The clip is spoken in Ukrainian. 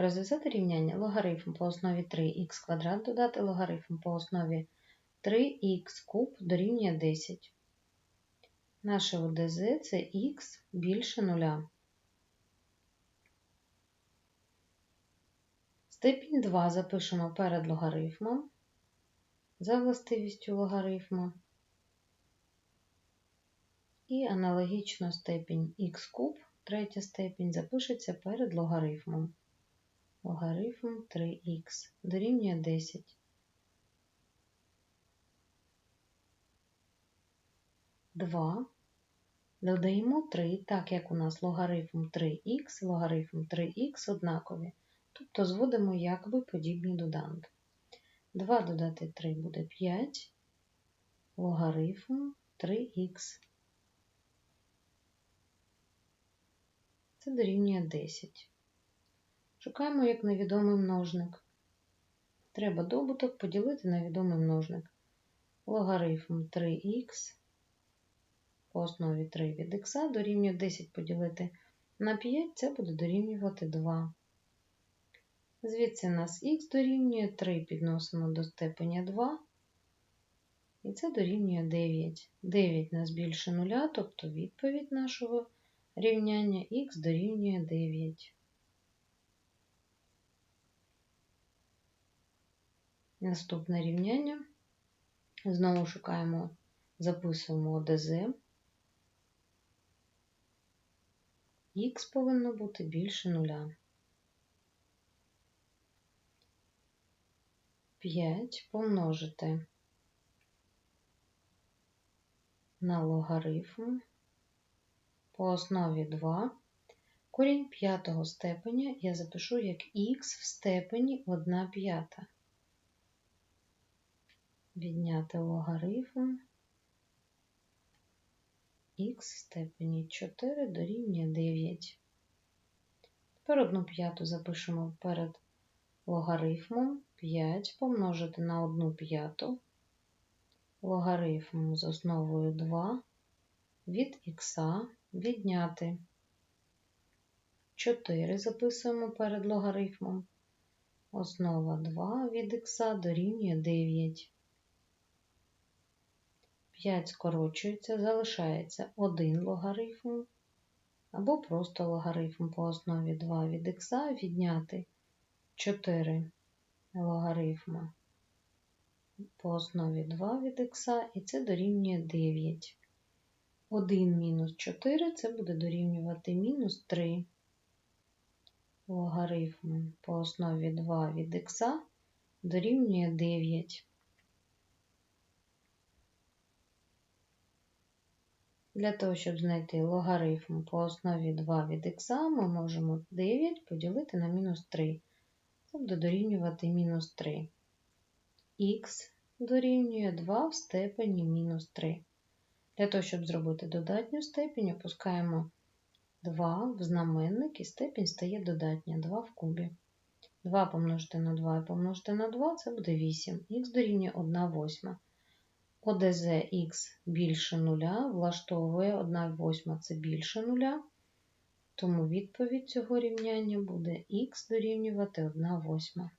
Розв'язати рівняння логарифм по основі 3х квадрат додати логарифм по основі 3х куб дорівнює 10. Наше ОДЗ це х більше нуля. Степінь 2 запишемо перед логарифмом за властивістю логарифму. І аналогічно степінь х куб, третя степінь, запишеться перед логарифмом. Логарифм 3х дорівнює 10. Два. Додаємо 3, так як у нас логарифм 3х, логарифм 3х однакові. Тобто зводимо якби подібні доданки. 2 додати 3 буде 5, логарифм 3х. Це дорівнює 10. Шукаємо як невідомий множник. Треба добуток поділити на відомий множник. Логарифм 3х по основі 3 від х дорівнює 10 поділити на 5, це буде дорівнювати 2. Звідси нас х дорівнює 3 підносимо до степеня 2. І це дорівнює 9. 9 нас більше 0, тобто відповідь нашого рівняння х дорівнює 9. Наступне рівняння. Знову шукаємо, записуємо ОДЗ. Х повинно бути більше нуля. 5 помножити на логарифм по основі 2. Корінь п'ятого степеня я запишу як х в степені 1 п'ята. Відняти логарифм х в степені 4 дорівнює 9. Тепер 1 п'яту запишемо перед логарифмом 5 помножити на 1 п'яту. Логарифм з основою 2 від х відняти 4 записуємо перед логарифмом. Основа 2 від х дорівнює 9. 5 скорочується, залишається 1 логарифм або просто логарифм по основі 2 від х відняти 4 логарифма по основі 2 від х, і це дорівнює 9. 1 мінус 4 це буде дорівнювати мінус 3. Логарифм по основі 2 від х дорівнює 9. Для того, щоб знайти логарифм по основі 2 від х, ми можемо 9 поділити на мінус 3. Це буде дорівнювати мінус 3. Х дорівнює 2 в степені мінус 3. Для того, щоб зробити додатню степінь, опускаємо 2 в знаменник і степінь стає додатня 2 в кубі. 2 помножити на 2 і помножити на 2 це буде 8. Х дорівнює 1 восьма. ОДЗ х більше нуля влаштовує 1 восьма це більше нуля, Тому відповідь цього рівняння буде х дорівнювати 1 восьма.